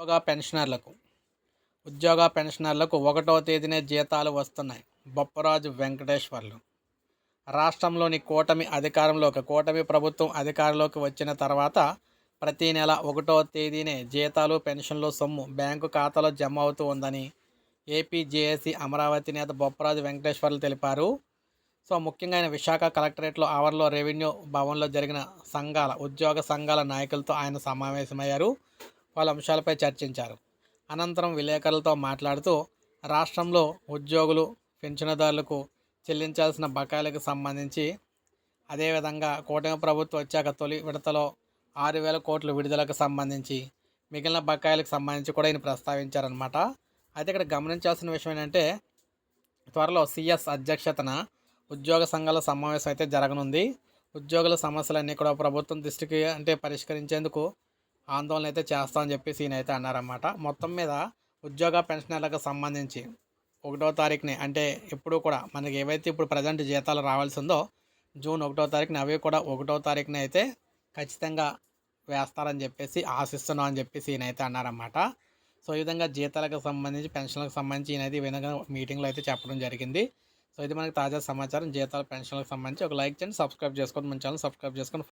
ఉద్యోగ పెన్షనర్లకు. ఉద్యోగ పెన్షనర్లకు ఒకటవ తేదీనే జీతాలు వస్తున్నాయి. బొప్పరాజు వెంకటేశ్వర్లు. రాష్ట్రంలోని కూటమి అధికారంలోకి కూటమి ప్రభుత్వం అధికారంలోకి వచ్చిన తర్వాత ప్రతి నెల ఒకటో తేదీనే జీతాలు పెన్షన్లు సొమ్ము బ్యాంకు ఖాతాలో జమ అవుతూ ఉందని ఏపీ జేఏసీ అమరావతి నేత బొప్పరాజు వెంకటేశ్వర్లు తెలిపారు. సో ముఖ్యంగా ఆయన విశాఖ కలెక్టరేట్లో ఆవర్లో రెవెన్యూ భవన్లో జరిగిన సంఘాల ఉద్యోగ సంఘాల నాయకులతో ఆయన సమావేశమయ్యారు. పలు అంశాలపై చర్చించారు. అనంతరం విలేకరులతో మాట్లాడుతూ రాష్ట్రంలో ఉద్యోగులు పెన్షన్దారులకు చెల్లించాల్సిన బకాయిలకు సంబంధించి అదేవిధంగా కూటమి ప్రభుత్వం వచ్చాక తొలి విడతలో ఆరు వేల కోట్ల విడుదలకు సంబంధించి మిగిలిన బకాయిలకు సంబంధించి కూడా ఈయన ప్రస్తావించారనమాట అయితే ఇక్కడ గమనించాల్సిన విషయం ఏంటంటే త్వరలో సిఎస్ అధ్యక్షతన ఉద్యోగ సంఘాల సమావేశం అయితే జరగనుంది. ఉద్యోగుల సమస్యలన్నీ కూడా ప్రభుత్వం దృష్టికి అంటే పరిష్కరించేందుకు ఆందోళన అయితే చేస్తామని చెప్పేసి ఈయన అయితే అన్నారన్నమాట. మొత్తం మీద ఉద్యోగ పెన్షనర్లకు సంబంధించి ఒకటో తారీఖుని అంటే ఎప్పుడు కూడా మనకి ఏవైతే ఇప్పుడు ప్రజెంట్ జీతాలు రావాల్సి ఉందో జూన్ ఒకటో తారీఖున అవి కూడా ఒకటో తారీఖున అయితే ఖచ్చితంగా వేస్తారని చెప్పేసి ఆశిస్తున్నాం అని చెప్పేసి ఈయనైతే అన్నారన్నమాట. సో ఈ విధంగా జీతాలకు సంబంధించి పెన్షన్లకు సంబంధించి ఈయనైతే అయితే ఈ విధంగా మీటింగ్లో అయితే చెప్పడం జరిగింది. సో ఇది మనకి తాజా సమాచారం. జీతాల పెన్షన్లకు సంబంధించి ఒక లైక్ చేయండి సబ్స్క్రైబ్ చేసుకోండి. మన ఛానల్ సబ్స్క్రైబ్ చేసుకొని